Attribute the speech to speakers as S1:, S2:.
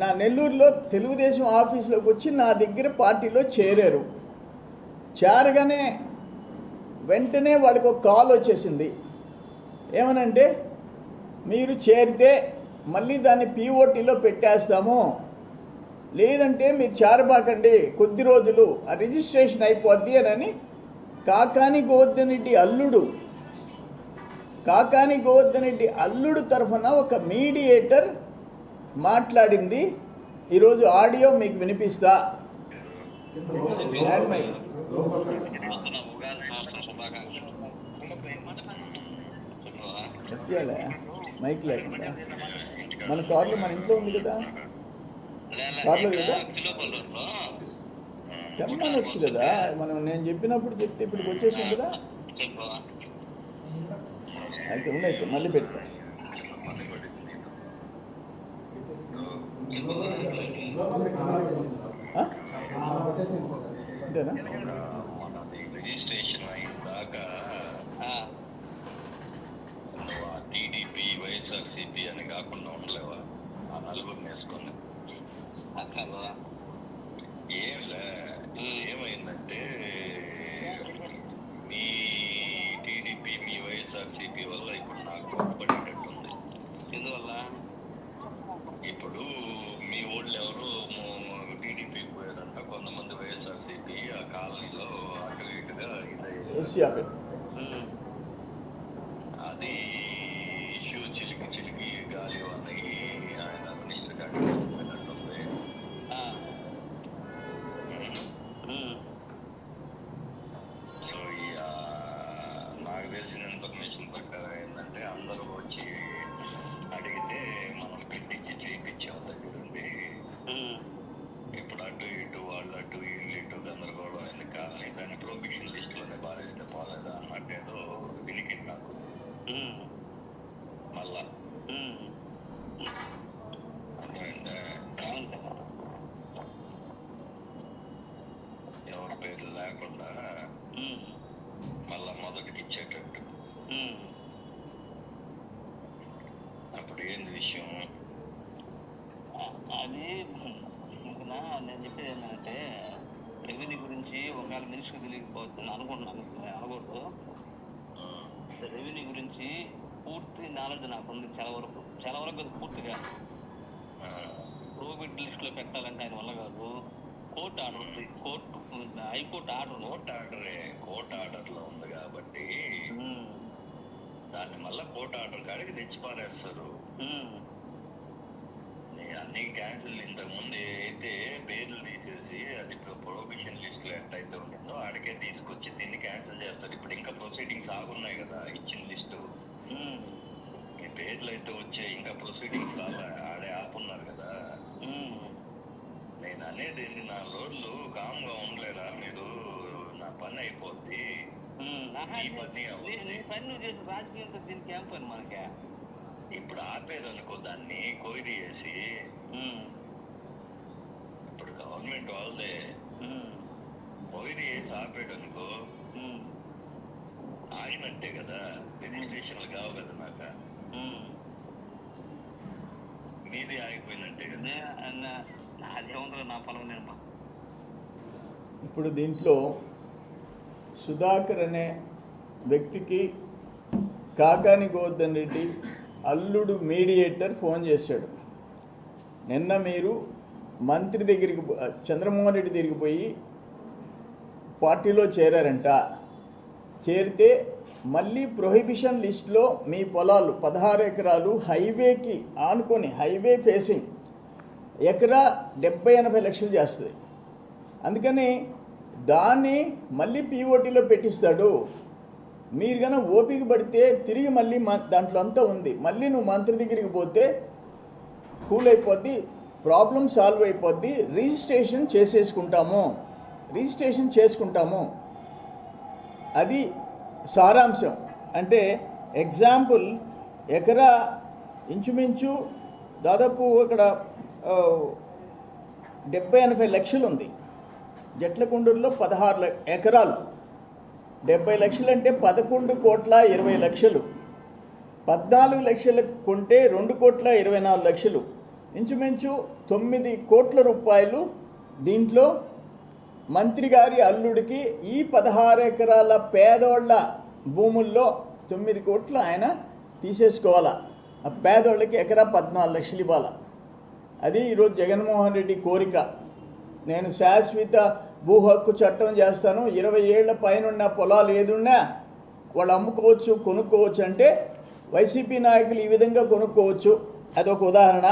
S1: నా నెల్లూరులో తెలుగుదేశం ఆఫీస్లోకి వచ్చి నా దగ్గర పార్టీలో చేరారు. చేరగానే వెంటనే వాళ్ళకు ఒక కాల్ వచ్చేసింది. ఏమనంటే మీరు చేరితే మళ్ళీ దాన్ని పీఓటీలో పెట్టేస్తాము. లేదంటే మీరు చేరబాకండి కొద్ది రోజులు ఆ రిజిస్ట్రేషన్ అయిపోద్ది అని కాకాని గోవర్ధన్ రెడ్డి అల్లుడు కాకాని గోవర్ధన్ రెడ్డి అల్లుడు తరఫున ఒక మీడియేటర్ మాట్లాడింది. ఈరోజు ఆడియో మీకు వినిపిస్తా. మైక్ మైక్ లేకుండా మన కార్లు మన ఇంట్లో ఉంది కదా. కార్లో
S2: కదా
S1: తెమ్మనొచ్చు కదా మనం నేను చెప్పినప్పుడు చెప్తే ఇప్పటికి వచ్చేసాం కదా. అయితే ఉన్నాయి మళ్ళీ పెడతాను ఆ? అంతేనా?
S2: మనది రిజిస్ట్రేషన్ అయిన దాకా
S3: ఆ,
S2: నువ్వు ఆ టీడీపీ వైఎస్ఆర్సీపీ అని కాకుండా ఉండలేవా? ఆ నలుగురిని వేసుకొని.
S3: అట్లా
S2: ఏంలే ఏమైందంటే మీ టీడీపీ మీ వైఎస్ఆర్సీపీ వల్ల ఇప్పుడు నాకు పడేటట్టుంది
S3: ఎందువల్ల?
S2: ఇప్పుడు
S3: 这下
S2: 呗。పేర్లు లేకుండా మళ్ళా మొదటికి ఇచ్చేటట్టు. అప్పుడు ఏంది విషయం?
S3: అది ఇంకా నేను చెప్పేది ఏంటంటే రెవెన్యూ గురించి ఒకవేళ మినిస్టర్ తెలియకపోతుంది అనుకుంటున్నాను అనకూడదు. రెవెన్యూ గురించి పూర్తి నాలెడ్జ్ నాకు ఉంది చాలా వరకు చాలా వరకు అది పూర్తిగా.
S2: ఆ,
S3: ప్రోబిట్ లిస్ట్లో పెట్టాలంటే ఆయన వల్ల కాదు. కోర్టు ఆర్డర్ ఉంది. Court high court order
S2: court ఆర్డరే court ఆర్డర్లో ఉంది కాబట్టి దాన్ని మళ్ళా కోర్టు ఆర్డర్ కాడికి తెచ్చి పారేస్తారు అన్ని క్యాన్సిల్ ఇంతకు ముందు అయితే పేర్లు తీసేసి అది ప్రొహిబిషన్ లిస్ట్లో ఎట్లయితే ఉంటుందో ఆడికే తీసుకొచ్చి దీన్ని క్యాన్సిల్ చేస్తారు. ఇప్పుడు ఇంకా ప్రొసీడింగ్స్ ఆగున్నాయి కదా ఇచ్చిన లిస్టు. పేర్లు అయితే వచ్చే ఇంకా ప్రొసీడింగ్స్ అనేది ఏంటి నా రోజులు కామ్గా ఉండలేరా మీరు? నా పని అయిపోద్ది. ఈ పని అవుతుంది.
S3: నీ- నీ పని నువ్వు చేసి రాజకీయంతో దీనికి ఏం పని మనకి.
S2: ఇప్పుడు ఆపేదనుకో దాన్ని కొయిరీ చేసి. ఇప్పుడు గవర్నమెంట్ వాళ్ళదే. కొయిరీ చేసి ఆపేదనుకో
S3: ఉమ్,
S2: ఆగినట్టే కదా. రిజిస్ట్రేషన్లు కావు కదా నాకు. మీది ఆగిపోయినట్టే కదా.
S3: నా- పొలం నేను
S1: ఇప్పుడు దీంట్లో సుధాకర్ అనే వ్యక్తికి కాకాని గోవర్ధన్ రెడ్డి అల్లుడు మీడియేటర్ ఫోన్ చేశాడు. నిన్న మీరు మంత్రి దగ్గరికి చంద్రమోహన్ రెడ్డి దగ్గరికి పోయి పార్టీలో చేరారంట. చేరితే మళ్ళీ ప్రొహిబిషన్ లిస్ట్లో మీ పొలాలు పదహారు ఎకరాలు హైవేకి ఆనుకొని హైవే ఫేసింగ్ ఎకరా డెబ్బై ఎనభై లక్షలు చేస్తుంది. అందుకని దాన్ని మళ్ళీ పీఓటీలో పెట్టిస్తాడు. మీరు కనుక ఓపిక పడితే తిరిగి మళ్ళీ మా దాంట్లో అంతా ఉంది. మళ్ళీ నువ్వు మంత్రి దగ్గరికి పోతే కూల్ అయిపోద్ది ప్రాబ్లం సాల్వ్ అయిపోద్ది రిజిస్ట్రేషన్ చేసేసుకుంటాము. రిజిస్ట్రేషన్ చేసుకుంటాము. అది సారాంశం. అంటే ఎగ్జాంపుల్ ఎకరా ఇంచుమించు దాదాపు అక్కడ డెబ్బై ఎనభై లక్షలు ఉంది జట్లకొండూరులో పదహారు ఎకరాలు. డెబ్బై లక్షలు అంటే పదకొండు కోట్ల ఇరవై లక్షలు. పద్నాలుగు లక్షలు కొంటే రెండు కోట్ల ఇరవై నాలుగు లక్షలు. ఇంచుమించు తొమ్మిది కోట్ల రూపాయలు దీంట్లో మంత్రి గారి అల్లుడికి ఈ పదహారు ఎకరాల పేదోళ్ళ భూముల్లో తొమ్మిది కోట్లు ఆయన తీసేసుకోవాలా. ఆ పేదోళ్ళకి ఎకరా పద్నాలుగు లక్షలు ఇవ్వాలా. అది ఈరోజు జగన్మోహన్ రెడ్డి కోరిక. నేను శాశ్వత భూ హక్కు చట్టం చేస్తాను ఇరవై ఏళ్ళ పైన పొలాలు ఏదున్నా వాళ్ళు అమ్ముకోవచ్చు కొనుక్కోవచ్చు అంటే వైసీపీ నాయకులు ఈ విధంగా కొనుక్కోవచ్చు. అదొక ఉదాహరణ.